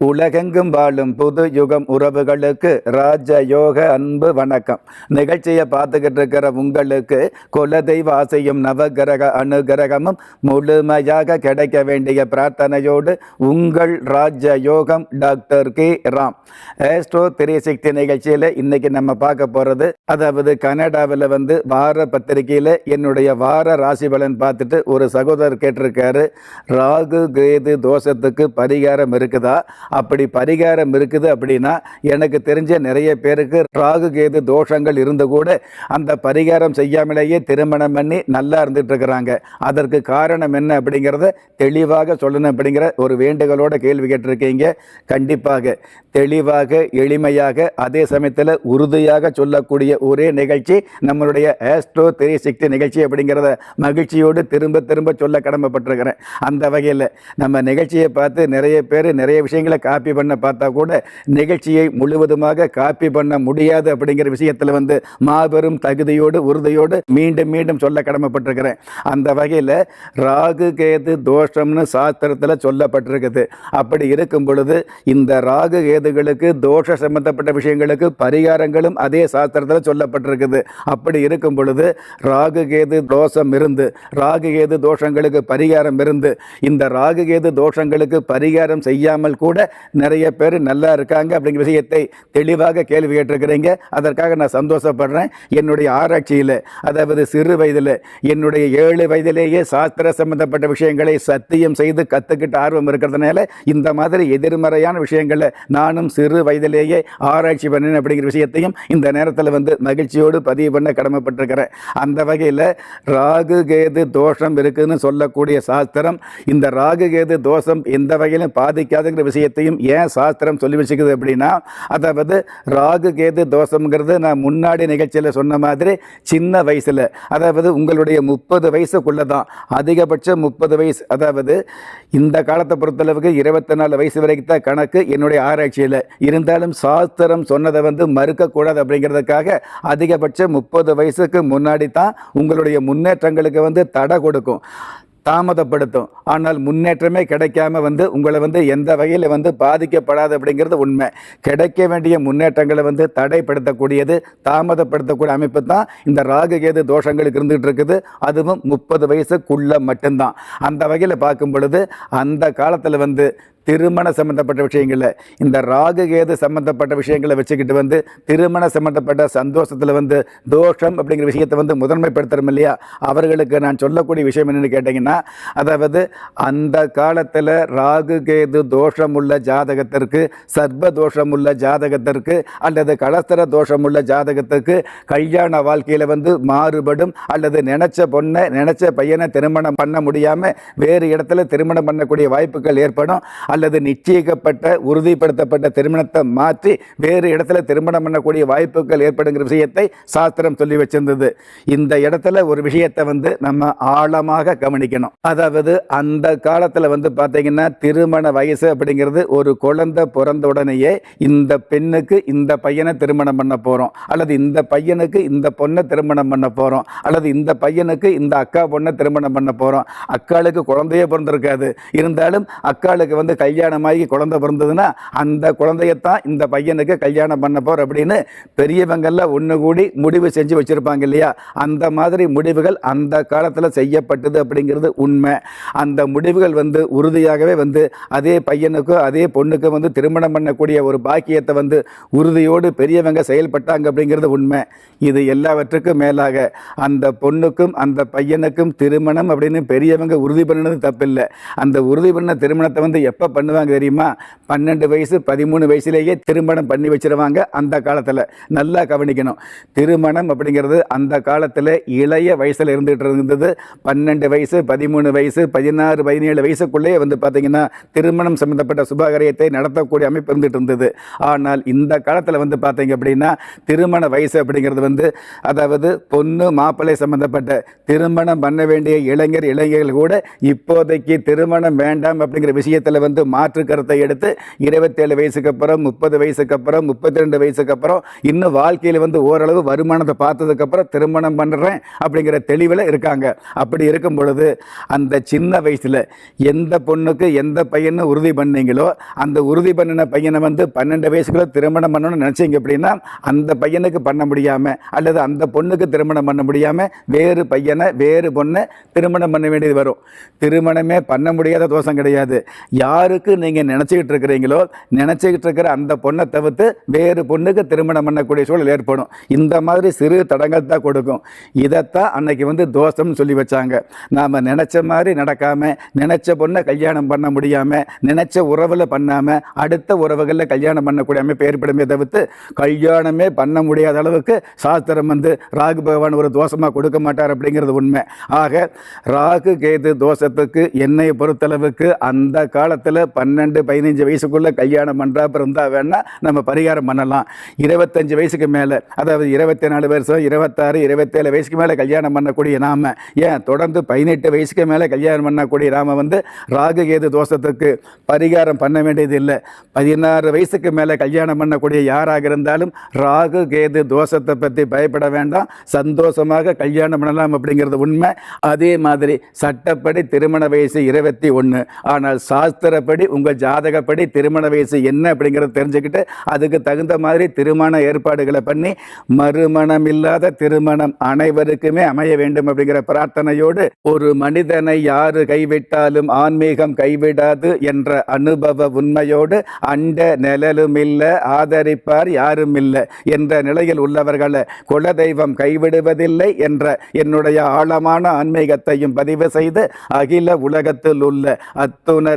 உலகெங்கும் வாழும் புது யுகம் உறவுகளுக்கு ராஜயோக அன்பு வணக்கம். நிகழ்ச்சியை பார்த்துக்கிட்டு இருக்கிற உங்களுக்கு குலதெய்வ ஆசையும் நவகிரக அனுகிரகமும் முழுமையாக கிடைக்க வேண்டிய பிரார்த்தனையோடு உங்கள் ராஜயோகம் டாக்டர் கே. ராம். ஏஸ்ட்ரோ திரை சக்தி நிகழ்ச்சியில் இன்னைக்கு நம்ம பார்க்க போகிறது அதாவது கனடாவில் வந்து வார பத்திரிகையில் என்னுடைய வார ராசி பலன் பார்த்துட்டு ஒரு சகோதரர் கேட்டிருக்காரு. ராகு கேது தோஷத்துக்கு பரிகாரம் இருக்குதா? அப்படி பரிகாரம் இருக்குது அப்படின்னா எனக்கு தெரிஞ்ச நிறைய பேருக்கு ராகு கேது தோஷங்கள் இருந்து கூட அந்த பரிகாரம் செய்யாமலேயே திருமணம் பண்ணி நல்லா இருந்துட்டு இருக்கிறாங்க அதற்கு காரணம் என்ன அப்படிங்கிறத தெளிவாக சொல்லணும் அப்படிங்கிற ஒரு வேண்டுகளோட கேள்வி கேட்டிருக்கீங்க. கண்டிப்பாக தெளிவாக எளிமையாக அதே சமயத்தில் உறுதியாக சொல்லக்கூடிய ஒரே நிகழ்ச்சி நம்மளுடைய ஆஸ்ட்ரோ த்ரீ சிக்ஸ்டி நிகழ்ச்சி அப்படிங்கிறத மகிழ்ச்சியோடு திரும்ப திரும்ப சொல்ல கடமைப்பட்டிருக்கிறேன். அந்த வகையில் நம்ம நிகழ்ச்சியை பார்த்து நிறைய பேர் நிறைய விஷயங்களை காப்பி பண்ண பார்த்தா கூட நிகழ்ச்சியை முழுவதுமாக காப்பி பண்ண முடியாது அப்படிங்கிற விஷயத்தில் வந்து மாபெரும் தகுதியோடு உறுதியோடு மீண்டும் மீண்டும் சொல்ல கடமைப்பட்டிருக்கிறேன். அந்த வகையில் ராகு கேது தோஷம்னு சாஸ்திரத்தில் சொல்லப்பட்டிருக்குது. அப்படி இருக்கும் பொழுது இந்த ராகு கேதுகளுக்கு தோஷ சம்பந்தப்பட்ட விஷயங்களுக்கு பரிகாரங்களும் அதே சாஸ்திரத்தில் சொல்லப்பட்டிருக்குது. அப்படி இருக்கும் பொழுது ராகு கேது தோஷம் இருந்து ராகு கேது தோஷங்களுக்கு பரிகாரம் இருந்து இந்த ராகு கேது தோஷங்களுக்கு பரிகாரம் செய்யாமல் கூட நிறைய பேர் நல்லா இருக்காங்க அப்படிங்கிற விஷயத்தை தெளிவாக கேள்வி கேட்டிருக்கிறீங்க. அதற்காக நான் சந்தோஷப்படுறேன். என்னுடைய ஆராய்ச்சியில் அதாவது சிறு வயதில் என்னுடைய ஏழு வயதிலேயே சாஸ்திர சம்பந்தப்பட்ட விஷயங்களை சத்தியம் செய்து கற்றுக்கிட்ட ஆர்வம் இருக்கிறதுனால இந்த மாதிரி எதிர்மறையான விஷயங்களை நானும் சிறு வயதிலேயே ஆராய்ச்சி பண்ணேன் அப்படிங்கிற விஷயத்தையும் இந்த நேரத்தில் வந்து மகிழ்ச்சியோடு பதிவு பண்ண கடமைப்பட்டிருக்கிறேன். அந்த வகையில் ராகு கேது தோஷம் இருக்குதுன்னு சொல்லக்கூடிய சாஸ்திரம் இந்த ராகு கேது தோஷம் எந்த வகையிலும் பாதிக்காதுங்கிற விஷயத்தை விஷயத்தையும் ஏன் சாஸ்திரம் சொல்லி வச்சுக்குது அப்படின்னா அதாவது ராகு கேது தோஷம்ங்கிறது நான் முன்னாடி நிகழ்ச்சியில் சொன்ன மாதிரி சின்ன வயசில் அதாவது உங்களுடைய முப்பது வயசுக்குள்ளே தான் அதிகபட்சம் முப்பது வயசு அதாவது இந்த காலத்தை பொறுத்தளவுக்கு இருபத்தி நாலு வயசு வரைக்கும் தான் கணக்கு என்னுடைய ஆராய்ச்சியில். இருந்தாலும் சாஸ்திரம் சொன்னதை வந்து மறுக்கக்கூடாது அப்படிங்கிறதுக்காக அதிகபட்சம் முப்பது வயசுக்கு முன்னாடி தான் உங்களுடைய முன்னேற்றங்களுக்கு வந்து தடை கொடுக்கும். தாமதப்படுத்தும். ஆனால் முன்னேற்றமே கிடைக்காம வந்து உங்களை வந்து எந்த வகையில் வந்து பாதிக்கப்படாது அப்படிங்கிறது உண்மை. கிடைக்க வேண்டிய முன்னேற்றங்களை வந்து தடைப்படுத்தக்கூடியது தாமதப்படுத்தக்கூடிய அமைப்பு தான் இந்த ராகு கேது தோஷங்களுக்கு இருந்துகிட்டு இருக்குது. அதுவும் முப்பது வயசுக்குள்ள மட்டும்தான். அந்த வகையில் பார்க்கும் பொழுது அந்த காலத்தில் வந்து திருமண சம்பந்தப்பட்ட விஷயங்களில் இந்த ராகு கேது சம்பந்தப்பட்ட விஷயங்களை வச்சுக்கிட்டு வந்து திருமண சம்பந்தப்பட்ட சந்தோஷத்தில் வந்து தோஷம் அப்படிங்கிற விஷயத்தை வந்து முதன்மைப்படுத்துகிறோம் இல்லையா? அவர்களுக்கு நான் சொல்லக்கூடிய விஷயம் என்னென்னு கேட்டிங்கன்னா அதாவது அந்த காலத்தில் ராகு கேது தோஷம் உள்ள ஜாதகத்திற்கு சர்ப தோஷம் உள்ள ஜாதகத்திற்கு அல்லது கலஸ்தர தோஷம் உள்ள ஜாதகத்திற்கு கல்யாண வாழ்க்கையில் வந்து மாறுபடும் அல்லது நினச்ச பொண்ணை நினச்ச பையனை திருமணம் பண்ண முடியாமல் வேறு இடத்துல திருமணம் பண்ணக்கூடிய வாய்ப்புகள் ஏற்படும். அல்லது நிச்சயிக்கப்பட்ட உறுதிப்படுத்தப்பட்ட திருமணத்தை மாற்றி வேறு இடத்துல திருமணம் பண்ணக்கூடிய வாய்ப்புகள் ஏற்படுங்கிற விஷயத்தை சாஸ்திரம் சொல்லி வச்சிருந்தது. இந்த இடத்துல ஒரு விஷயத்தை வந்து நம்ம ஆழமாக கவனிக்கணும். அதாவது அந்த காலத்தில் வந்து பார்த்தீங்கன்னா திருமண வயசு அப்படிங்கிறது ஒரு குழந்தை பிறந்த உடனேயே இந்த பெண்ணுக்கு இந்த பையனை திருமணம் பண்ண போகிறோம் அல்லது இந்த பையனுக்கு இந்த பொண்ணை திருமணம் பண்ண போகிறோம் அல்லது இந்த பையனுக்கு இந்த அக்கா பொண்ணை திருமணம் பண்ண போகிறோம் அக்காளுக்கு குழந்தையே பிறந்திருக்காது. இருந்தாலும் அக்காளுக்கு வந்து கல்யாணமாகி குழந்தை பிறந்ததுன்னா அந்த குழந்தையத்தான் இந்த பையனுக்கு கல்யாணம் பண்ண போகிற அப்படின்னு பெரியவங்கள்லாம் ஒன்று கூடி முடிவு செஞ்சு வச்சுருப்பாங்க இல்லையா? அந்த மாதிரி முடிவுகள் அந்த காலத்தில் செய்யப்பட்டது அப்படிங்கிறது உண்மை. அந்த முடிவுகள் வந்து உறுதியாகவே வந்து அதே பையனுக்கும் அதே பொண்ணுக்கும் வந்து திருமணம் பண்ணக்கூடிய ஒரு பாக்கியத்தை வந்து உறுதியோடு பெரியவங்க செயல்பட்டாங்க அப்படிங்கிறது உண்மை. இது எல்லாவற்றுக்கும் மேலாக அந்த பொண்ணுக்கும் அந்த பையனுக்கும் திருமணம் அப்படின்னு பெரியவங்க உறுதி பண்ணினது தப்பில்லை. அந்த உறுதி பண்ண திருமணத்தை வந்து எப்போ பண்ணுவாங்க தெரியுமா? பன்னெண்டு வயசு பதிமூணு வயசுலேயே திருமணம் பண்ணி வச்சிருவாங்க அந்த காலத்தில். நல்லா கவனிக்கணும். திருமணம் அப்படிங்கிறது அந்த காலத்தில் இளைய வயசில் இருந்துகிட்டு இருந்தது. பன்னெண்டு வயசு பதிமூணு வயசு பதினாறு பதினேழு வயசுக்குள்ளேயே வந்து பார்த்திங்கன்னா திருமணம் சம்மந்தப்பட்ட சுபகாரியத்தை நடத்தக்கூடிய அமைப்பு இருந்துகிட்டு இருந்தது. ஆனால் இந்த காலத்தில் வந்து பார்த்தீங்க அப்படின்னா திருமண வயசு அப்படிங்கிறது வந்து அதாவது பொண்ணு மாப்பிள்ளை சம்மந்தப்பட்ட திருமணம் பண்ண வேண்டிய இளைஞர் இளைஞர்கள் கூட இப்போதைக்கு திருமணம் வேண்டாம் அப்படிங்கிற விஷயத்தில் வந்து மாற்று கருத்தை எடுத்து இருபத்தேழு வயசுக்கு அப்புறம் முப்பது வயசுக்கு அப்புறம் முப்பத்தி ரெண்டு வயசுக்கு அப்புறம் இன்னும் வாழ்க்கையில் வந்து ஓரளவு வருமானத்தை பார்த்ததுக்கப்புறம் திருமணம் பண்ணுறேன் அப்படிங்கிற தெளிவில் இருக்காங்க. அப்படி இருக்கும் பொழுது அந்த சின்ன வயசில் எந்த பொண்ணுக்கு எந்த பையனை உறுதி பண்ணீங்களோ அந்த உறுதி பண்ணின பையனை வந்து பன்னெண்டு வயசுக்குள்ள திருமணம் பண்ணணும்னு நினச்சிங்க அப்படின்னா அந்த பையனுக்கு பண்ண முடியாமல் அல்லது அந்த பொண்ணுக்கு திருமணம் பண்ண முடியாமல் வேறு பையனை வேறு பொண்ணை திருமணம் பண்ண வேண்டியது வரும். திருமணமே பண்ண முடியாத தோஷம் கிடையாது. யாருக்கு நீங்கள் நினச்சிக்கிட்டு இருக்கிறீங்களோ நினச்சிக்கிட்டு இருக்கிற அந்த பொண்ணை தவிர்த்து வேறு பொண்ணுக்கு திருமணம் பண்ணக்கூடிய சூழல் ஏற்படும். இந்த மாதிரி சிறு தடங்கள் தான் கொடுக்கும். இதைத்தான் அன்னைக்கு வந்து தோஷம்னு சொல்லி வச்சாங்க. நாம் நினச்ச மாதிரி நடக்காமல் நினச்ச பொண்ணை கல்யாணம் பண்ண முடியாமல் நினச்ச உறவில் பண்ணாமல் அடுத்த உறவுகளில் கல்யாணம் பண்ணக்கூடிய அமைப்பு ஏற்படுமே தவிர்த்து கல்யாணமே பண்ண முடியாத அளவுக்கு சாஸ்திரம் வந்து ராகு பகவான் ஒரு தோஷமாக கொடுக்க மாட்டார் அப்படிங்கிறது உண்மை. ஆக ராகு கேது தோஷத்துக்கு என்னை பொறுத்தளவுக்கு அந்த காலத்தில் பன்னெண்டு பதினஞ்சு வயசுக்குள்ளே கல்யாணம் பண்ணுறாப்ப இருந்தால் வேணால் நம்ம பரிகாரம் பண்ணலாம். இருபத்தஞ்சு வயசுக்கு மேலே அதாவது இருபத்தி நாலு வருஷம் இருபத்தாறு இருபத்தேழு வயசுக்கு மேலே கல்யாணம் பண்ணக்கூடிய நாம ஏன்? தொடர்ந்து பதினெட்டு வயசுக்கு மேலே கல்யாணம் பண்ணக்கூடிய நாம வந்து ராகு கேது தோஷத்துக்கு பரிகாரம் பண்ண வேண்டியது இல்லை. பதினாறு வயசுக்கு மேலே கல்யாணம் பண்ணக்கூடிய யாராக இருந்தாலும் ராகு கேது தோஷத்தை பற்றி பயப்பட வேண்டாம். சந்தோஷமாக கல்யாணம் பண்ணலாம் அப்படிங்கிறது உண்மை. அதே மாதிரி சட்டப்படி திருமண வயசு இருபத்தி ஒன்று ஆனால் சாஸ்திர ஜாதகப்படி உங்கள் ஜாதகப்படி திருமண வயசு என்ன அப்படிங்கிறத தெரிஞ்சுக்கிட்டு அதுக்கு தகுந்த மாதிரி திருமண ஏற்பாடுகளை பண்ணி மறுமணம் இல்லாத திருமணம் அனைவருக்குமே அமைய வேண்டும் அப்படிங்கிற பிரார்த்தனையோடு ஒரு மனிதனை யாரு கைவிட்டாலும் ஆன்மீகம் கைவிடாது என்ற அனுபவ உண்மையோடு அண்ட நிழலும் இல்லை ஆதரிப்பார் யாரும் இல்லை என்ற நிலையில் உள்ளவர்களை குலதெய்வம் கைவிடுவதில்லை என்ற என்னுடைய ஆழமான ஆன்மீகத்தையும் பதிவு செய்து அகில உலகத்தில் உள்ள அத்துண